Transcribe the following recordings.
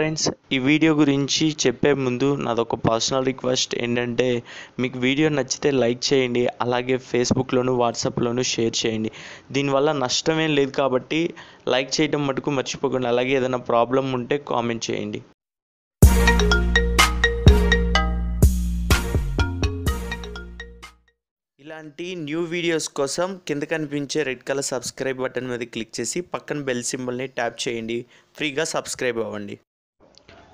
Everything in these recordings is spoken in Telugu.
ఫ్రెండ్స్ ఈ వీడియో గురించి చెప్పే ముందు నాదొక పర్సనల్ రిక్వెస్ట్ ఏంటంటే మీకు వీడియో నచ్చితే లైక్ చేయండి అలాగే ఫేస్బుక్లోను వాట్సాప్లోను షేర్ చేయండి. దీనివల్ల నష్టమేం లేదు కాబట్టి లైక్ చేయడం మటుకు మర్చిపోకండి. అలాగే ఏదైనా ప్రాబ్లం ఉంటే కామెంట్ చేయండి. ఇలాంటి న్యూ వీడియోస్ కోసం కింద కనిపించే రెడ్ కలర్ సబ్స్క్రైబ్ బటన్ మీద క్లిక్ చేసి పక్కన బెల్ సింబల్ని ట్యాప్ చేయండి. ఫ్రీగా సబ్స్క్రైబ్ అవ్వండి.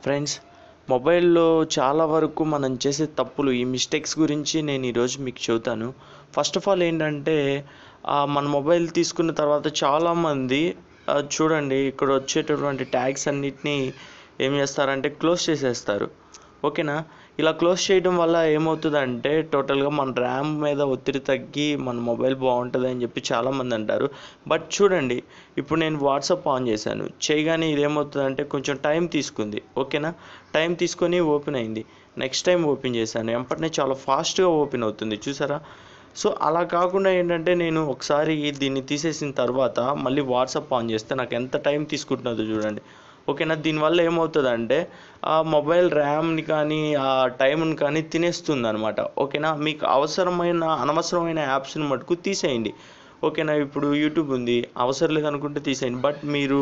ఫ్రెండ్స్ మొబైల్లో చాలా వరకు మనం చేసే తప్పులు ఈ మిస్టేక్స్ గురించి నేను ఈరోజు మీకు చెబుతాను. ఫస్ట్ ఆఫ్ ఆల్ ఏంటంటే మన మొబైల్ తీసుకున్న తర్వాత చాలామంది చూడండి ఇక్కడ వచ్చేటటువంటి ట్యాగ్స్ అన్నిటినీ ఏం చేస్తారంటే క్లోజ్ చేసేస్తారు. ఓకేనా? ఇలా క్లోజ్ చేయడం వల్ల ఏమవుతుందంటే టోటల్గా మన ర్యామ్ మీద ఒత్తిడి తగ్గి మన మొబైల్ బాగుంటుంది అని చెప్పి చాలామంది అంటారు. బట్ చూడండి ఇప్పుడు నేను వాట్సాప్ ఆన్ చేశాను. చేయగానే ఇదేమవుతుందంటే కొంచెం టైం తీసుకుంది. ఓకేనా? టైం తీసుకొని ఓపెన్ అయింది. నెక్స్ట్ టైం ఓపెన్ చేశాను. ఎంపటినే చాలా ఫాస్ట్గా ఓపెన్ అవుతుంది. చూసారా? సో అలా కాకుండా ఏంటంటే నేను ఒకసారి దీన్ని తీసేసిన తర్వాత మళ్ళీ వాట్సాప్ ఆన్ చేస్తే నాకు ఎంత టైం తీసుకుంటున్నదో చూడండి. ఓకేనా? దీనివల్ల ఏమవుతుందంటే ఆ మొబైల్ ర్యామ్ని కానీ ఆ టైంని కానీ తినేస్తుంది అనమాట ఓకేనా? మీకు అవసరమైన అనవసరమైన యాప్స్ని మటుకు తీసేయండి. ఓకేనా? ఇప్పుడు యూట్యూబ్ ఉంది. అవసరం లేదనుకుంటే తీసేయండి. బట్ మీరు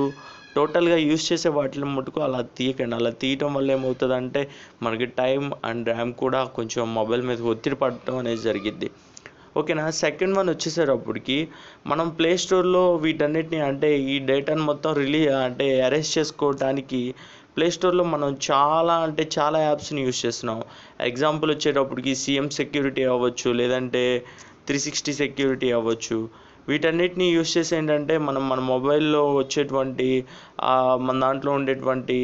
టోటల్గా యూస్ చేసే వాటిని మటుకు అలా తీయకండి. అలా తీయటం వల్ల ఏమవుతుందంటే మనకి టైం అండ్ ర్యామ్ కూడా కొంచెం మొబైల్ మీద ఒత్తిడి పడటం అనేది జరిగిద్ది. ఓకేనా? సెకండ్ వన్ వచ్చేసేటప్పటికి మనం ప్లే స్టోర్లో వీటన్నిటిని అంటే ఈ డేటాను మొత్తం రిలీ అంటే అరెస్ట్ చేసుకోవడానికి ప్లే స్టోర్లో మనం చాలా అంటే చాలా యాప్స్ని యూస్ చేస్తున్నాం. ఎగ్జాంపుల్ వచ్చేటప్పటికి సీఎం సెక్యూరిటీ అవ్వచ్చు లేదంటే త్రీ సిక్స్టీ సెక్యూరిటీ అవ్వచ్చు. వీటన్నిటిని యూస్ చేసి ఏంటంటే మనం మన మొబైల్లో వచ్చేటువంటి మన దాంట్లో ఉండేటువంటి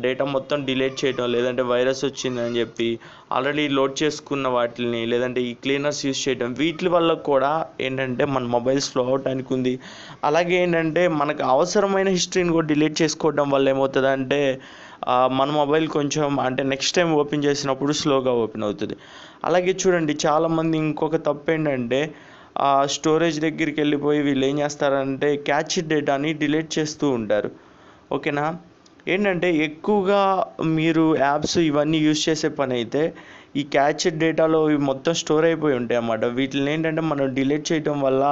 డేటా మొత్తం డిలీట్ చేయటం లేదంటే వైరస్ వచ్చిందని చెప్పి ఆల్రెడీ లోడ్ చేసుకున్న వాటిని లేదంటే ఈ క్లీనర్స్ యూస్ చేయటం వీటి వల్ల కూడా ఏంటంటే మన మొబైల్ స్లో అవటానికి ఉంది. అలాగే ఏంటంటే మనకు అవసరమైన హిస్టరీని కూడా డిలీట్ చేసుకోవడం వల్ల ఏమవుతుందంటే మన మొబైల్ కొంచెం అంటే నెక్స్ట్ టైం ఓపెన్ చేసినప్పుడు స్లోగా ఓపెన్ అవుతుంది. అలాగే చూడండి చాలామంది ఇంకొక తప్పు ఏంటంటే ఆ స్టోరేజ్ దగ్గరికి వెళ్ళిపోయి వీళ్ళు ఏం చేస్తారంటే క్యాచ్ డేటాని డిలీట్ చేస్తూ ఉంటారు. ఓకేనా? ఏంటంటే ఎక్కువగా మీరు యాప్స్ ఇవన్నీ యూస్ చేసే పని అయితే ఈ క్యాచ్ డేటాలో ఇవి మొత్తం స్టోర్ అయిపోయి ఉంటాయి అన్నమాట. వీటిని ఏంటంటే మనం డిలీట్ చేయడం వల్ల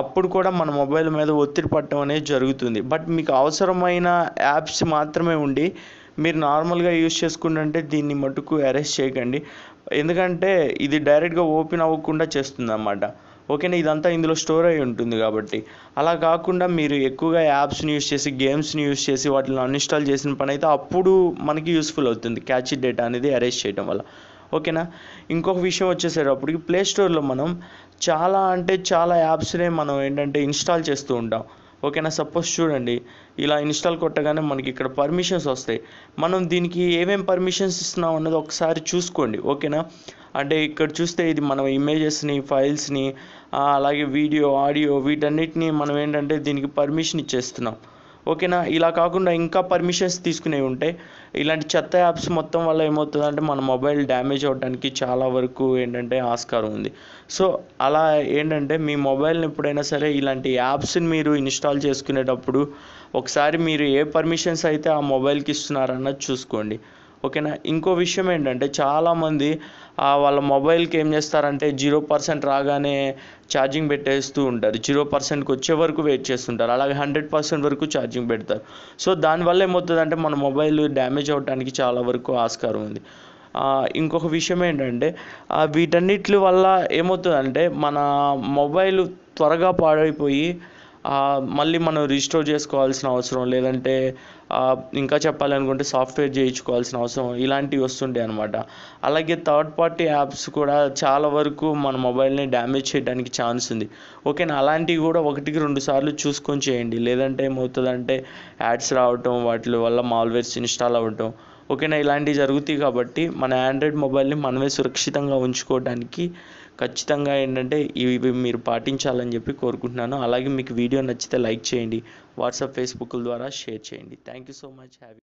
అప్పుడు కూడా మన మొబైల్ మీద ఒత్తిడి పట్టడం అనేది జరుగుతుంది. బట్ మీకు అవసరమైన యాప్స్ మాత్రమే ఉండి మీరు నార్మల్గా యూస్ చేసుకుంటుంటే దీన్ని మటుకు అరెస్ట్ చేయకండి. ఎందుకంటే ఇది డైరెక్ట్గా ఓపెన్ అవ్వకుండా చేస్తుంది అన్నమాట ఓకేనా ఇదంతా ఇందులో స్టోర్ అయి ఉంటుంది కాబట్టి. అలా కాకుండా మీరు ఎక్కువగా యాప్స్ని యూస్ చేసి గేమ్స్ని యూస్ చేసి వాటిని అన్ఇన్స్టాల్ చేసిన పని అయితే అప్పుడు మనకి యూస్ఫుల్ అవుతుంది. క్యాచ్ డేటా అనేది అరేంజ్ చేయడం వల్ల. ఓకేనా ఇంకొక విషయం వచ్చేసేటప్పటికి ప్లే స్టోర్లో మనం చాలా అంటే చాలా యాప్స్నే మనం ఏంటంటే ఇన్స్టాల్ చేస్తూ ఉంటాం. ఓకేనా? సపోజ్ చూడండి ఇలా ఇన్స్టాల్ కొట్టగానే మనకి ఇక్కడ పర్మిషన్స్ వస్తాయి. మనం దీనికి ఏమేమి పర్మిషన్స్ ఇస్తున్నాం అన్నది ఒకసారి చూసుకోండి ఓకేనా? అంటే ఇక్కడ చూస్తే ఇది మనం ఇమేజెస్ని ఫైల్స్ని అలాగే వీడియో ఆడియో వీటన్నిటిని మనం ఏంటంటే దీనికి పర్మిషన్ ఇచ్చేస్తున్నాం. ఓకేనా? ఇలా కాకుండా ఇంకా పర్మిషన్స్ తీసుకునేవి ఉంటాయి ఇలాంటి చెత్త యాప్స్ మొత్తం వల్ల ఏమవుతుందంటే మన మొబైల్ డ్యామేజ్ అవడానికి చాలా వరకు ఏంటంటే ఆస్కారం ఉంది. సో అలా ఏంటంటే మీ మొబైల్ని ఎప్పుడైనా సరే ఇలాంటి యాప్స్ని మీరు ఇన్స్టాల్ చేసుకునేటప్పుడు ఒకసారి మీరు ఏ పర్మిషన్స్ అయితే ఆ మొబైల్కి ఇస్తున్నారన్నది చూసుకోండి. ఓకేనా? ఇంకో విషయం ఏంటంటే చాలామంది వాళ్ళ మొబైల్కి ఏం చేస్తారంటే జీరో పర్సెంట్ రాగానే ఛార్జింగ్ పెట్టేస్తూ ఉంటారు. జీరో పర్సెంట్కి వచ్చే వరకు వెయిట్ చేస్తుంటారు. అలాగే హండ్రెడ్ పర్సెంట్ వరకు ఛార్జింగ్ పెడతారు. సో దానివల్ల ఏమవుతుందంటే మన మొబైల్ డ్యామేజ్ అవడానికి చాలా వరకు ఆస్కారం ఉంది. ఇంకొక విషయం ఏంటంటే వీటన్నిటి వల్ల ఏమవుతుందంటే మన మొబైల్ త్వరగా పాడైపోయి మళ్ళీ మనం రిస్టోర్ చేసుకోవాల్సిన అవసరం లేదంటే ఇంకా చెప్పాలనుకుంటే సాఫ్ట్వేర్ చేయించుకోవాల్సిన అవసరం ఇలాంటివి వస్తుండే అనమాట అలాగే థర్డ్ పార్టీ యాప్స్ కూడా చాలా వరకు మన మొబైల్ని డ్యామేజ్ చేయడానికి ఛాన్స్ ఉంది. ఓకేనా అలాంటివి కూడా ఒకటికి రెండు సార్లు చూసుకొని చేయండి. లేదంటే ఏమవుతుందంటే యాడ్స్ రావటం వాటి వల్ల మాల్వేర్స్ ఇన్స్టాల్ అవ్వటం. ఓకేనా ఇలాంటివి జరుగుతాయి కాబట్టి మన ఆండ్రాయిడ్ మొబైల్ని మనమే సురక్షితంగా ఉంచుకోవడానికి ఖచ్చితంగా ఏంటంటే ఇవి మీరు పాటించాలని చెప్పి కోరుకుంటున్నాను. అలాగే మీకు వీడియో నచ్చితే లైక్ చేయండి. వాట్సాప్ ఫేస్బుక్ ద్వారా షేర్ చేయండి. Thank you so much have